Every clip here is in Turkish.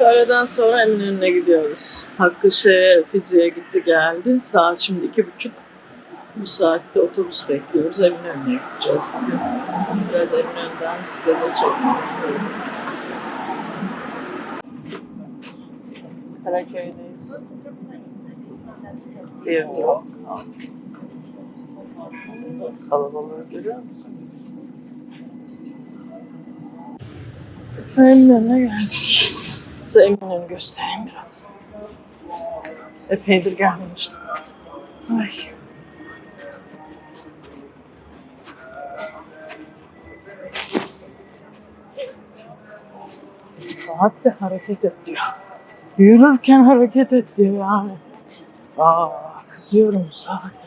Öğleden sonra Eminönü'ne gidiyoruz. Hakkı şeye, fiziğe gitti geldi. Saat şimdi iki buçuk. Bu saatte otobüs bekliyoruz. Eminönü'ne gideceğiz bugün. Biraz Eminönü'nden size de çekeyim. Karaköy'deyiz. Bir yok. Kalabalığı görüyor musun? Eminönü'ne geldik. Size Eminönü'nü göstereyim biraz. Epeydir gelmemiştim. Ay. Saat de hareket et diyor. Yürürken hareket et diyor yani. Aa, kızıyorum saat.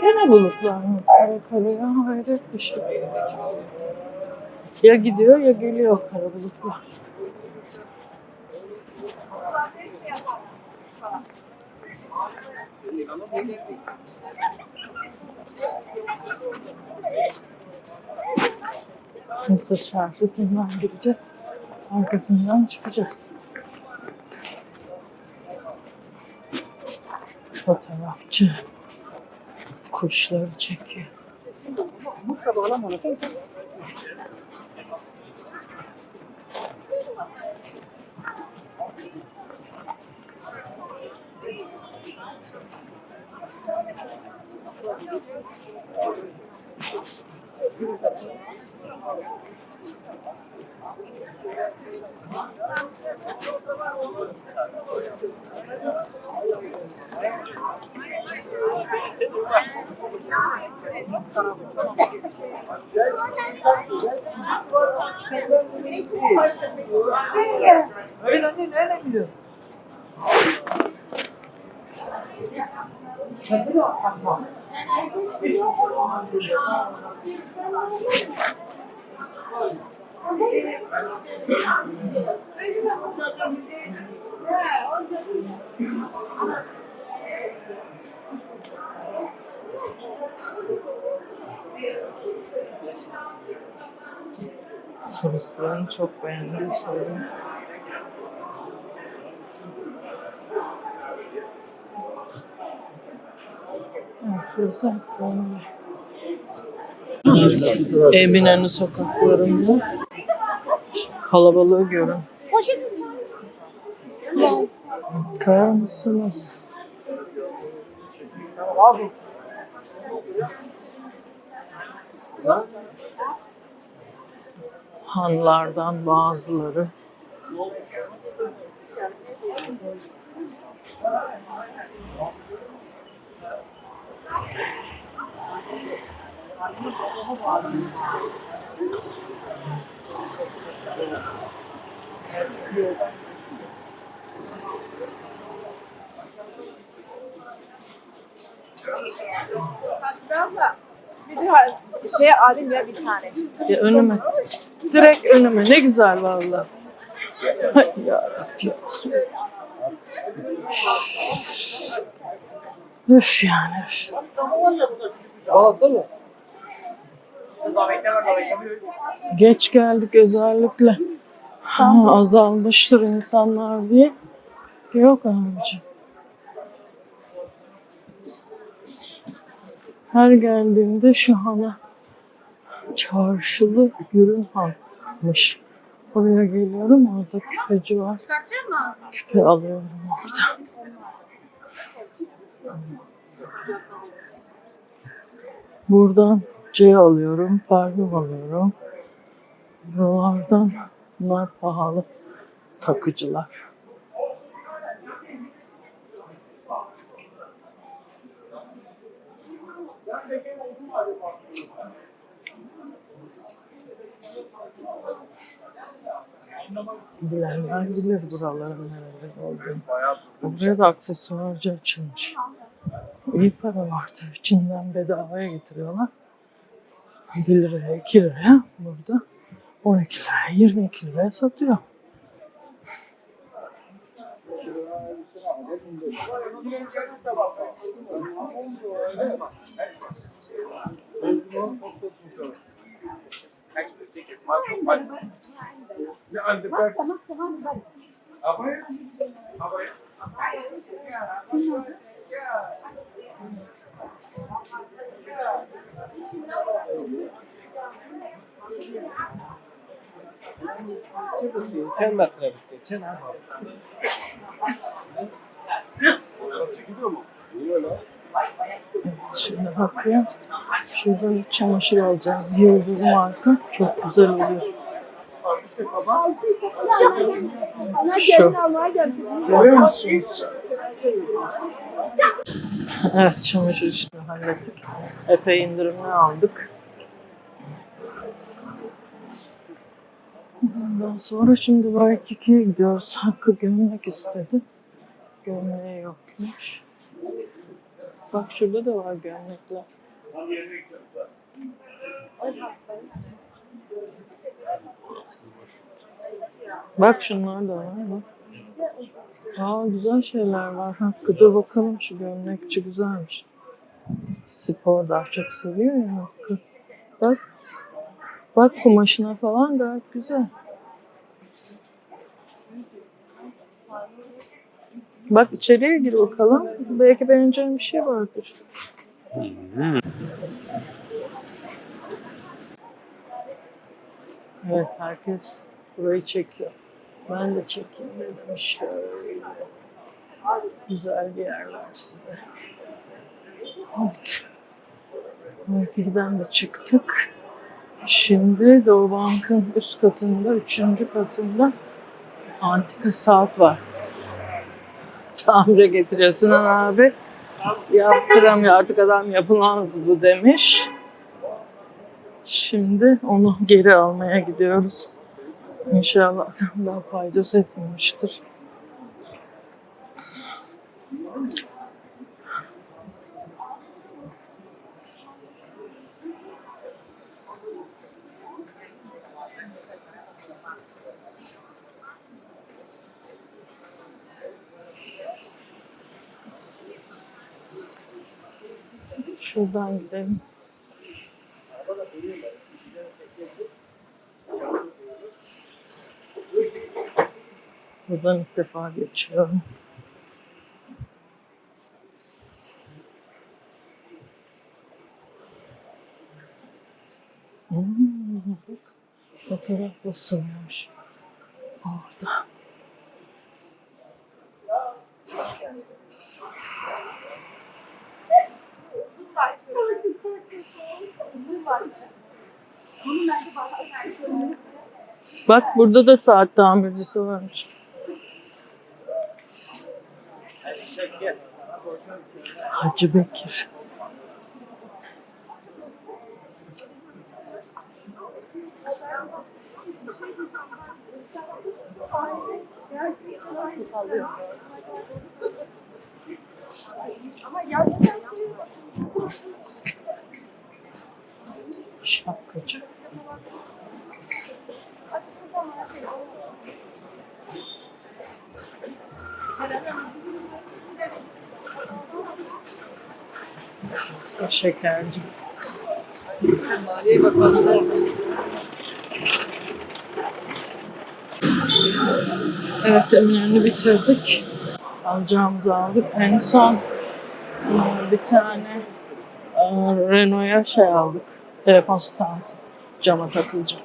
Gene bulutlar mı? Kara kara ya hayret bir şey. Ya gidiyor ya geliyor kara bulutlar. Mısır çarşısından gireceğiz. Arkasından çıkacağız. Fotoğrafçı kuşları çekiyor. Evet anne nereden gidiyorsun? Turistlerin çok beğendiği şey. Evet, burası hep. Eminönü sokaklarında kalabalığı görün. Bakar mısınız? Hanlardan bazıları. Bir şey alayım ya bir tane. Ya önüme. Direkt önüme. Ne güzel valla. Hay yarabbim. Üf yani. Üf. Balıkta mı? Geç geldik özellikle. Ha, azalmıştır insanlar diye. Yok abicim. Her geldiğimde şu hana çarşılı Gürün Han'mış. Oraya geliyorum orada küpeci var. Küpe alıyorum orada. Buradan C alıyorum, parfüm alıyorum. Buralardan bunlar pahalı takıcılar. Bilenler bilir buraların nerede olduğunu. Buraya da aksesuarcı açılmış. İyi para var tabii. Çin'den bedavaya getiriyorlar. 1 liraya 2 liraya burada. 12 liraya 22 liraya satıyor. Çen metre işte. Çen abi. Şimdi bakıyorum. Şurada bir çamaşır alacağız. Yıldız marka. Çok güzel oluyor. Şu. Görüyor musunuz? Evet çamaşır işini hallettik. Epey indirimli aldık. Ondan sonra şimdi Waikiki'ye gidiyoruz. Hakkı gömlek istedi. Gömleği yokmuş. Bak şurada da var gömlekler. Bak şunlar da var bak. Aa güzel şeyler var. Hakkı dur bakalım şu gömlekçi güzelmiş. Spor daha çok seviyor ya Hakkı. Bak. Bak kumaşına falan gayet güzel. Bak içeriye gir bakalım. Belki beğeneceğin bir şey vardır. Evet herkes burayı çekiyor. Ben de çekeyim dedim şöyle. Güzel bir yer var size. Evet. De çıktık. Şimdi Doğu Bank'ın üst katında, üçüncü katında antika saat var. Tamire getiriyor Sinan abi. Yaptıramıyor artık adam yapılamaz bu demiş. Şimdi onu geri almaya gidiyoruz. İnşallah daha paydos etmemiştir. Şuradan gidelim. Buradan ilk defa geçiyorum. Hmm, bak, fotoğraf basılmış. Orada. Bak burada da saat tamircisi varmış. Hacı Bekir. Şapkacı. Şekerci. Maliye bakalım. Evet Eminönü'nü bitirdik. Alacağımızı aldık. En son e, bir tane Renault'a şey aldık. Telefon standı. Cama takılacak.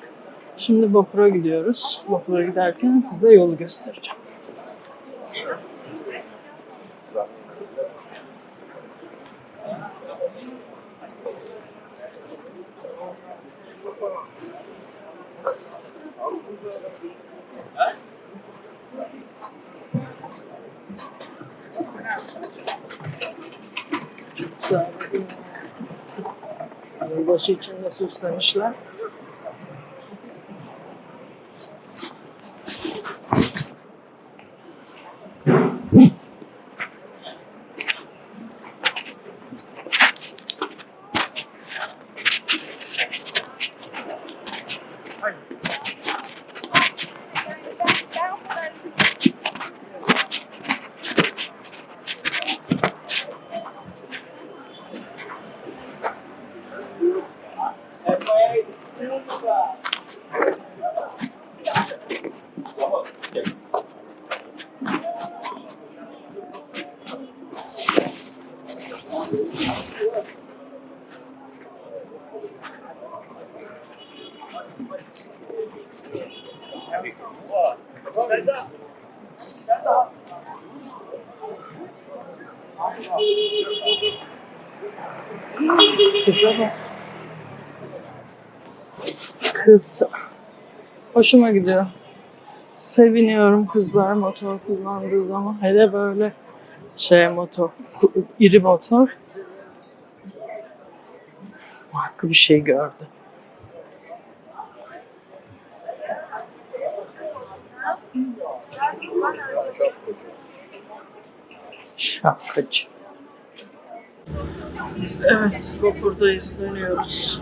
Şimdi vapura gidiyoruz. Vapura giderken size yolu göstereceğim. Güzel. Başı içinde süslemişler. Kıza bak. Kız. Hoşuma gidiyor. Seviniyorum kızlar motor kullandığı zaman. Hele böyle şey motor, iri motor. Hakkı bir şey gördü. Şapkacı. Evet, vapurdayız, dönüyoruz.